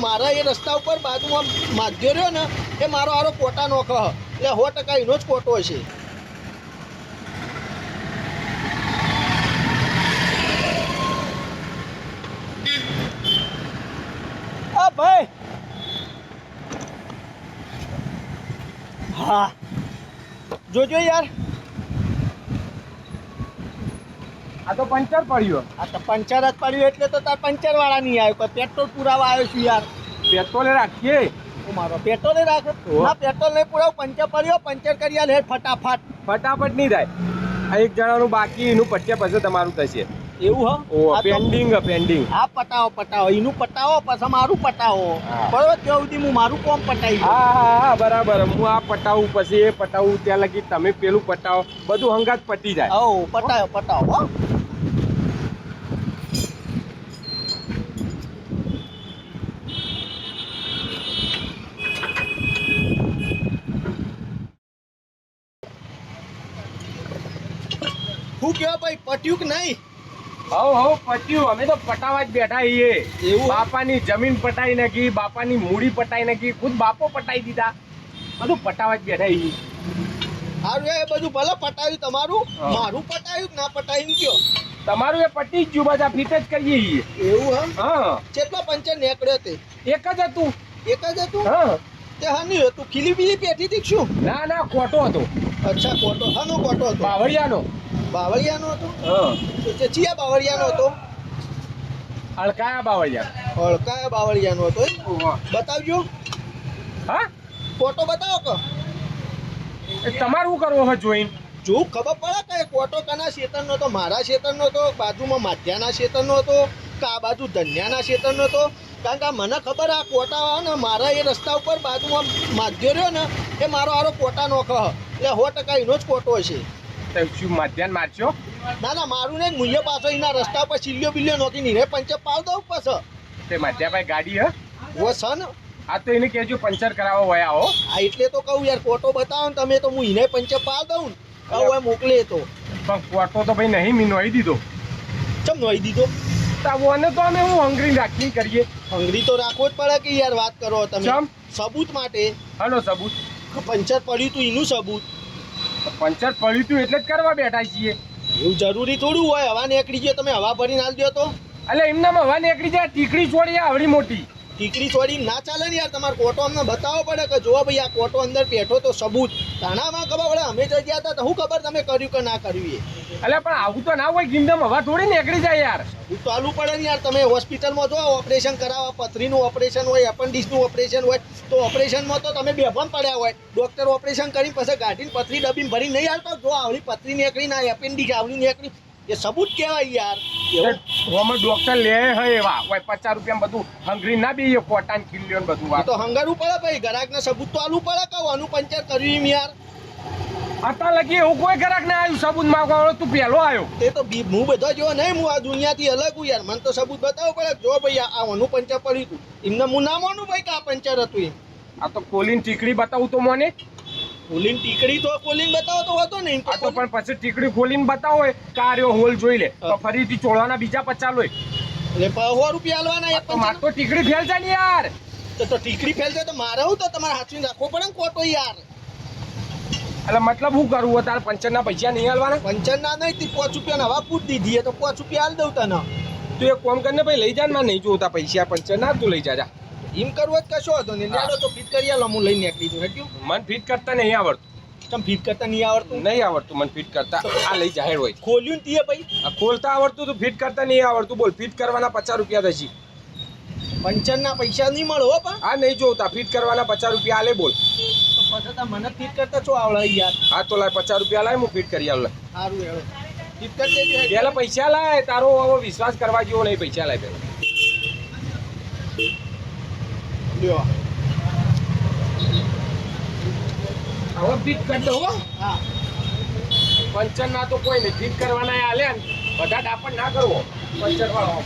મારા એ રસ્તા ઉપર બાજુમાં માધ્યો રહ્યો ને, એ મારો આરો કોટા નોખો એટલે સો ટકા એનો જ કોટો છે. આ ભાઈ! હા. જોજો યાર. આ તો પંચર પડ્યો. આ તો પંચર જ પડ્યું એટલે તો તાર પંચર વાળા નહીં આવ્યો. પેટ્રોલ પુરાવા આવ્યો છું યાર. પેટ્રોલ રાખીએ. મારો પેટ્રોલ રાખો? ઓહો. ના પેટ્રોલ નહીં પુરાવ પંચર પડ્યો પંચર કરી હેડ ફટાફટ. ફટાફટ નહીં થાય. આ એક જણાનું બાકી એનું પટ્યા પછી તમારું થશે. એવું હ? ઓ પેન્ડિંગ પેન્ડિંગ હા પટાવો પટાવો. એનું પટાવો પછી મારું પટાવો. બરોબર? ત્યાં સુધી હું મારું કોમ પટાવી હા હા હા બરાબર. હું આ પટાવું પછી એ પટાવું ત્યાં લગી તમે પેલું પટાવો. બધું હંગાત પટી જાય. ઓ પટાવો પટાવો હો. શું કહેવા ભાઈ પટ્યું કે નહીં? હવ હવ પટ્યું. અમે તો પટાવા જ બેઠા છીએ. એવું? બાપાની જમીન પટાઈ નાખી બાપાની મૂડી પટાઈ નાખી ખુદ બાપો પટાઈ દીધા. બધું પટાવા જ બેઠા છીએ. સારું એ બધું ભલે પટાવ્યું તમારું. મારું પટાવ્યું કે ના પટાવ્યું કયો? તમારું એ પટી જ ગયું બધા ફિટ જ કરીએ છીએ. એવું હા. કેટલો પંચર નીકળ્યો તે? એક જ હતું. એક જ હતું? હા. તે હાની હતું ખીલી બીલી પેટી હતી શું? ના ના ખોટો હતો. અચ્છા કોટો હાનો કોટો હતો? બાવળિયાનો. બાવળિયાનો હતો? હા. તો ચિયા બાવળિયાનો હતો? અળકાયા બાવળિયા. હળકા બાવળિયાનો હતો એ બતાવજો. હા? કોટો બતાવો કે? એ તમારું શું કરવો હોય જોઈને? જો ખબર પડે કે કોટો કના શેતરનો હતો મારા શેતરનો હતો બાજુમાં માધ્યાના શેતરનો હતો કા આ બાજુ ધન્યાના શેતરનો હતો? કારણ કે મને ખબર આ કોટા ને મારા એ રસ્તા ઉપર બાજુમાં માધ્યો રહ્યો ને એ મારો આરો કોટા નોખો હ. એટલે સો ટકા એનો જ કોટો છે શું માધ્યાન મારશો? ના ના મારું ને મૂલ્ય પાછો એના રસ્તા પર સિલ્યો બિલ્યો નોખી નીરે. પંચર પાડ દઉં પાછો? તે માધ્યાભાઈ ગાડી હે? વો ને. આ તો એને કહેજો પંચર કરાવો વયા હો આ એટલે તો કહું યાર કોટો બતાવો ને તમે તો હું એને પંચર પાડ દઉં ને. મોકલે તો. પણ કોટો તો ભાઈ નહીં મીનવાઈ દીધો. ચમ નોઈ દીધો? તો આને તો અમે હું હંગરી રાખી કરીએ. હંગરી તો રાખવો જ પડે કે યાર વાત કરો તમે? સબૂત માટે. હાલો સબૂત. પંચર પડ્યું તું એનું સબૂત. પંચર પડ્યું તું એટલે જ કરવા બેઠા છીએ. એવું જરૂરી થોડું હોય હવા નીકળી જાય તમે હવા ભરીને હાલ દો તો. એટલે એમનામાં હવા નીકળી જાય ટીકડી છોડી આવડી મોટી. ટીકડી છોડી ના ચાલે ને યાર તમારે કોટો અમને બતાવવો પડે કે જો ભાઈ આ કોટો અંદર બેઠો તો સબૂત. તાણામાં ખબર પડે અમે જો ગયા હતા તો શું ખબર તમે કર્યું કે ના કર્યું એ? એટલે પણ આવું તો ના હોય ગીમદમ હવા થોડી નીકળી જાય યાર. હું તો આલું પડે ને યાર તમે હોસ્પિટલમાં જો ઓપરેશન કરાવવા પથરીનું ઓપરેશન હોય એપન્ડિક્સનું ઓપરેશન હોય તો ઓપરેશનમાં તો તમે બેભાન પડ્યા હોય. ડોક્ટર ઓપરેશન કરીને પછી ગાડીને પથરી ડબીને ભરી નહીં હાલતો જો આવડી પથરી નીકળી ના એપેન્ડિક્સ આવડી નીકળી. એ સબૂત કહેવાય યાર. હોમાં ડોક્ટર લે હે એવા. હોય પચાસ રૂપિયા બધું હંગરી ના બી કોટાન ખીલ્યો ને બધું તો હંગારવું પડે ભાઈ. ગ્રાહકને સબૂત તો આલું પડે. કહું આનું પંચર કર્યું યાર. અત્યાર લગી એવું કોઈ ગ્રાહક ના આવ્યું સબૂત માંગવા તું પહેલો આવ્યો તે તો હું બધો જો નહીં. હું આ દુનિયાથી અલગ હું યાર. મને તો સબૂત બતાવવું પડે. જો ભાઈ આ આ આનું પંચર પડ્યું હતું એમને હું ના માનું ભાઈ કે આ પંચર હતું એમ. આ તો કોલીન ટીકડી બતાવું તો મને. કોલિંગ ટીકડી તો ખોલીને બતાવો તો હતો ને આ તો પણ પછી ટીકડી ખોલીને બતાવો કાર્યો હોલ જોઈ લે. તો ફરીથી ચોળવાના બીજા પચાસ લોય એટલે સો રૂપિયા આલવાના એક તો માર તો ટીકડી ફેલ જાય ને યાર. તો તો ટીકડી ફેલ જાય તો મારે હું તો તમારે હાથવીને રાખવો પડે ને કોટો યાર. એટલે મતલબ હું કરું તારે પંચર ના પૈસા નહીં હાલવાના પંચર ના નહીં તું પાંચ રૂપિયા હવા પૂટ દીધી. તો પાંચ રૂપિયા હાલ દઉં તને. તું એક કોમ કરીને ભાઈ લઈ જા ને નહીં જોતા પૈસા. પંચર ના તું લઈ જા જા. એમ કરવું જ કશો હતો ને લેડો તો ફિટ કરી આલો હું લઈને નીકળી જઉં. હેટ્યું? મન ફિટ કરતા નહીં આવડતું. તમ ફિટ કરતા નહીં આવડતું? નહીં આવડતું મને ફિટ કરતા. આ લઈ જાહેર હોય. ખોલ્યું ને તીએ ભાઈ આ ખોલતા આવડતું તો ફિટ કરતા નહીં આવડતું. બોલ ફિટ કરવાના પચાસ રૂપિયા થશે. પંચરના પૈસા નહીં મળો પણ આ નહીં જોતા ફિટ કરવાના પચાસ રૂપિયા આલે બોલ. પછી તો મને ફિટ કરતા શું આવડે યાર? હા તો લાય પચાસ રૂપિયા લાય હું ફિટ કરી આવું સારું ફિટ કરી દેજો હેડ. પૈસા લાય તારો હવે વિશ્વાસ કરવા જેવો નહીં પૈસા લાય પેલા. લ્યો. હવે ફિટ કરી દો હો. હા. પંચર ના તો કોઈ નહીં. ફિટ કરવાના આલે બધા ડાપણ ના કરવો. પંચર વાળો